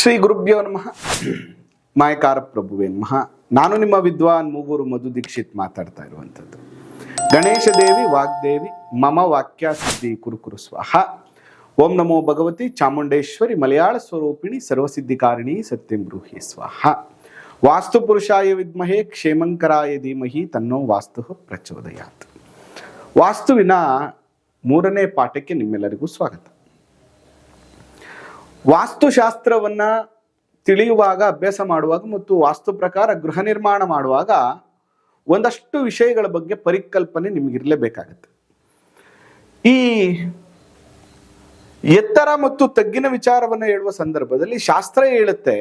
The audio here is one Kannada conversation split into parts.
ಶ್ರೀ ಗುರುಭ್ಯೋ ನಮಃ. ಮಾಯಕಾರ ಪ್ರಭುವೇ ನಮಃ. ನಾನು ನಿಮ್ಮ ವಿದ್ವಾನ್ ಮೂಗೂರು ಮಧು ದೀಕ್ಷಿತ್ ಮಾತಾಡ್ತಾ ಇರುವಂಥದ್ದು. ಗಣೇಶ ದೇವಿ, ವಾಗ್ದೇವಿ, ಮಮ ವಾಕ್ಯ ಸಿದ್ಧಿ ಕುರುಕುರು ಸ್ವಾಹ. ಓಂ ನಮೋ ಭಗವತಿ ಚಾಮುಂಡೇಶ್ವರಿ ಮಲಯಾಳ ಸ್ವರೂಪಿಣಿ ಸರ್ವಸಿದ್ಧಿಕಾರಿಣಿ ಸತ್ಯಂ ಬ್ರೂಹಿ ಸ್ವಾಹ. ವಾಸ್ತು ಪುರುಷಾಯ ವಿದ್ಮಹೇ ಕ್ಷೇಮಂಕರಾಯ ಧೀಮಹಿ ತನ್ನೋ ವಾಸ್ತು ಪ್ರಚೋದಯಾತ್. ವಾಸ್ತುವಿನ ಮೂರನೇ ಪಾಠಕ್ಕೆ ನಿಮ್ಮೆಲ್ಲರಿಗೂ ಸ್ವಾಗತ. ವಾಸ್ತುಶಾಸ್ತ್ರವನ್ನ ತಿಳಿಯುವಾಗ, ಅಭ್ಯಾಸ ಮಾಡುವಾಗ ಮತ್ತು ವಾಸ್ತು ಪ್ರಕಾರ ಗೃಹ ನಿರ್ಮಾಣ ಮಾಡುವಾಗ ಒಂದಷ್ಟು ವಿಷಯಗಳ ಬಗ್ಗೆ ಪರಿಕಲ್ಪನೆ ನಿಮಗಿರಲೇಬೇಕಾಗತ್ತೆ ಈ ಎತ್ತರ ಮತ್ತು ತಗ್ಗಿನ ವಿಚಾರವನ್ನು ಹೇಳುವ ಸಂದರ್ಭದಲ್ಲಿ ಶಾಸ್ತ್ರ ಹೇಳುತ್ತೆ,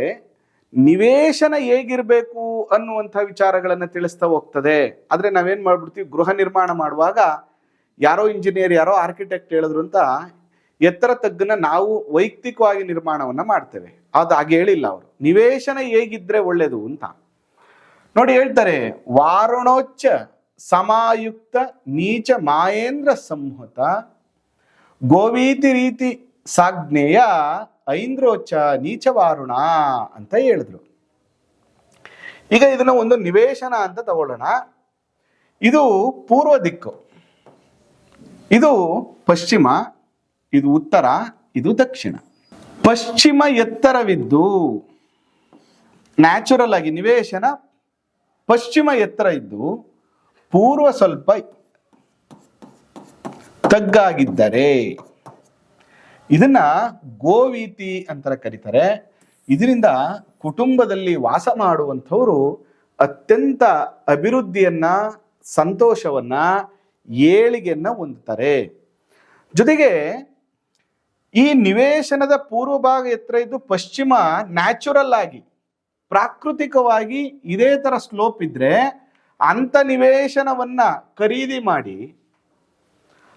ನಿವೇಶನ ಹೇಗಿರಬೇಕು ಅನ್ನುವಂಥ ವಿಚಾರಗಳನ್ನು ತಿಳಿಸ್ತಾ ಹೋಗ್ತದೆ. ಆದರೆ ನಾವೇನು ಮಾಡ್ಬಿಡ್ತೀವಿ, ಗೃಹ ನಿರ್ಮಾಣ ಮಾಡುವಾಗ ಯಾರೋ ಇಂಜಿನಿಯರ್ ಯಾರೋ ಆರ್ಕಿಟೆಕ್ಟ್ ಹೇಳಿದ್ರು ಅಂತ ಎತ್ತರ ತಗ್ಗನ್ನ ನಾವು ವೈಯಕ್ತಿಕವಾಗಿ ನಿರ್ಮಾಣವನ್ನ ಮಾಡ್ತೇವೆ. ಅದು ಹಾಗೆ ಹೇಳಿಲ್ಲ ಅವರು. ನಿವೇಶನ ಹೇಗಿದ್ರೆ ಒಳ್ಳೇದು ಅಂತ. ನೋಡಿ ಹೇಳ್ತಾರೆ ವಾರುಣೋಚ್ಚ ಸಮಾಯುಕ್ತ ನೀಚ ಮಾಯೇಂದ್ರ ಸಂಹತ ಗೋವೀತಿ ರೀತಿ ಸಾಜ್ಞೇಯ ಐಂದ್ರೋಚ ನೀಚ ವಾರುಣ ಅಂತ ಹೇಳಿದ್ರು. ಈಗ ಇದನ್ನ ಒಂದು ನಿವೇಶನ ಅಂತ ತಗೊಳ್ಳೋಣ. ಇದು ಪೂರ್ವ ದಿಕ್ಕು. ಇದು ಪಶ್ಚಿಮ. ಇದು ಉತ್ತರ, ಇದು ದಕ್ಷಿಣ. ಪಶ್ಚಿಮ ಎತ್ತರವಿದ್ದು ನ್ಯಾಚುರಲ್ ಆಗಿ ನಿವೇಶನ, ಪಶ್ಚಿಮ ಎತ್ತರ ಇದ್ದು, ಪೂರ್ವ ಸ್ವಲ್ಪ ತಗ್ಗಾಗಿದ್ದರೆ, ಇದನ್ನ ಗೋವೀತಿ ಅಂತ ಕರೀತಾರೆ. ಇದರಿಂದ ಕುಟುಂಬದಲ್ಲಿ ವಾಸ ಮಾಡುವಂಥವರು ಅತ್ಯಂತ ಅಭಿವೃದ್ಧಿಯನ್ನ, ಸಂತೋಷವನ್ನ, ಏಳಿಗೆಯನ್ನ ಹೊಂದುತ್ತಾರೆ. ಜೊತೆಗೆ ಈ ನಿವೇಶನದ ಪೂರ್ವ ಭಾಗ ಎತ್ತರ ಇದ್ದು ಪಶ್ಚಿಮ ನ್ಯಾಚುರಲ್ ಆಗಿ, ಪ್ರಾಕೃತಿಕವಾಗಿ ಇದೇ ತರ ಸ್ಲೋಪ್ ಇದ್ರೆ ಅಂತ ನಿವೇಶನವನ್ನ ಖರೀದಿ ಮಾಡಿ,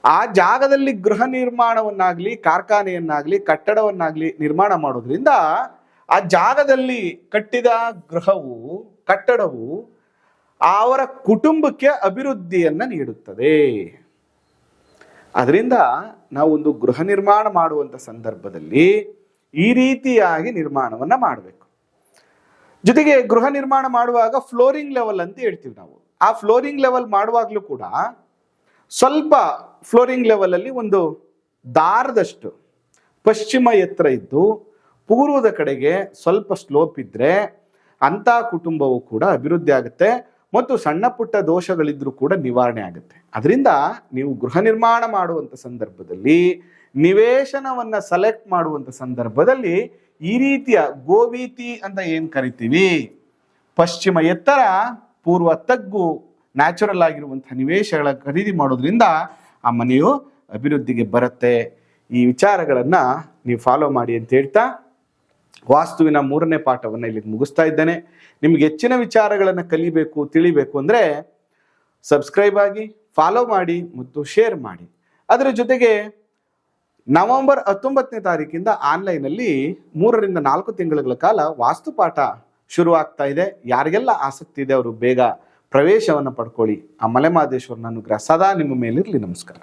ಆ ಜಾಗದಲ್ಲಿ ಗೃಹ ನಿರ್ಮಾಣವನ್ನಾಗಲಿ, ಕಾರ್ಖಾನೆಯನ್ನಾಗಲಿ, ಕಟ್ಟಡವನ್ನಾಗಲಿ ನಿರ್ಮಾಣ ಮಾಡೋದ್ರಿಂದ ಆ ಜಾಗದಲ್ಲಿ ಕಟ್ಟಿದ ಗೃಹವು, ಕಟ್ಟಡವು ಅವರ ಕುಟುಂಬಕ್ಕೆ ಅಭಿವೃದ್ಧಿಯನ್ನು ನೀಡುತ್ತದೆ. ಅದರಿಂದ ನಾವು ಒಂದು ಗೃಹ ನಿರ್ಮಾಣ ಮಾಡುವಂಥ ಸಂದರ್ಭದಲ್ಲಿ ಈ ರೀತಿಯಾಗಿ ನಿರ್ಮಾಣವನ್ನು ಮಾಡಬೇಕು. ಜೊತೆಗೆ ಗೃಹ ನಿರ್ಮಾಣ ಮಾಡುವಾಗ ಫ್ಲೋರಿಂಗ್ ಲೆವೆಲ್ ಅಂತ ಹೇಳ್ತೀವಿ ನಾವು. ಆ ಫ್ಲೋರಿಂಗ್ ಲೆವೆಲ್ ಮಾಡುವಾಗಲೂ ಕೂಡ ಸ್ವಲ್ಪ ಫ್ಲೋರಿಂಗ್ ಲೆವೆಲಲ್ಲಿ ಒಂದು ದಾರದಷ್ಟು ಪಶ್ಚಿಮ ಎತ್ತರ ಇದ್ದು ಪೂರ್ವದ ಕಡೆಗೆ ಸ್ವಲ್ಪ ಸ್ಲೋಪ್ ಇದ್ದರೆ ಅಂತ ಕುಟುಂಬವು ಕೂಡ ಅಭಿವೃದ್ಧಿ ಆಗುತ್ತೆ. ಮತ್ತು ಸಣ್ಣ ಪುಟ್ಟ ದೋಷಗಳಿದ್ರೂ ಕೂಡ ನಿವಾರಣೆ ಆಗುತ್ತೆ. ಅದರಿಂದ ನೀವು ಗೃಹ ನಿರ್ಮಾಣ ಮಾಡುವಂಥ ಸಂದರ್ಭದಲ್ಲಿ, ನಿವೇಶನವನ್ನು ಸೆಲೆಕ್ಟ್ ಮಾಡುವಂಥ ಸಂದರ್ಭದಲ್ಲಿ ಈ ರೀತಿಯ ಗೋವೀತಿ ಅಂತ ಏನು ಕರಿತೀವಿ? ಪಶ್ಚಿಮ ಎತ್ತರ, ಪೂರ್ವ ತಗ್ಗು ನ್ಯಾಚುರಲ್ ಆಗಿರುವಂಥ ನಿವೇಶಗಳ ಖರೀದಿ ಮಾಡೋದ್ರಿಂದ ಆ ಮನೆಯು ಅಭಿವೃದ್ಧಿಗೆ ಬರುತ್ತೆ. ಈ ವಿಚಾರಗಳನ್ನು ನೀವು ಫಾಲೋ ಮಾಡಿ ಅಂತ ಹೇಳ್ತಾ ವಾಸ್ತುವಿನ ಮೂರನೇ ಪಾಠವನ್ನು ಇಲ್ಲಿ ಮುಗಿಸ್ತಾ ಇದ್ದೇನೆ. ನಿಮ್ಗೆ ಹೆಚ್ಚಿನ ವಿಚಾರಗಳನ್ನು ಕಲಿಬೇಕು, ತಿಳಿಬೇಕು ಅಂದರೆ ಸಬ್ಸ್ಕ್ರೈಬ್ ಆಗಿ ಫಾಲೋ ಮಾಡಿ ಮತ್ತು ಶೇರ್ ಮಾಡಿ. ಅದರ ಜೊತೆಗೆ ನವೆಂಬರ್ ಹತ್ತೊಂಬತ್ತನೇ ತಾರೀಕಿಂದ ಆನ್ಲೈನಲ್ಲಿ ಮೂರರಿಂದ ನಾಲ್ಕು ತಿಂಗಳ ಕಾಲ ವಾಸ್ತುಪಾಠ ಶುರುವಾಗ್ತಾ ಇದೆ. ಯಾರಿಗೆಲ್ಲ ಆಸಕ್ತಿ ಇದೆ ಅವರು ಬೇಗ ಪ್ರವೇಶವನ್ನು ಪಡ್ಕೊಳ್ಳಿ. ಆ ಮಲೆಮಹದೇಶ್ವರನ ಅನುಗ್ರಹ ಸದಾ ನಿಮ್ಮ ಮೇಲಿರಲಿ. ನಮಸ್ಕಾರ.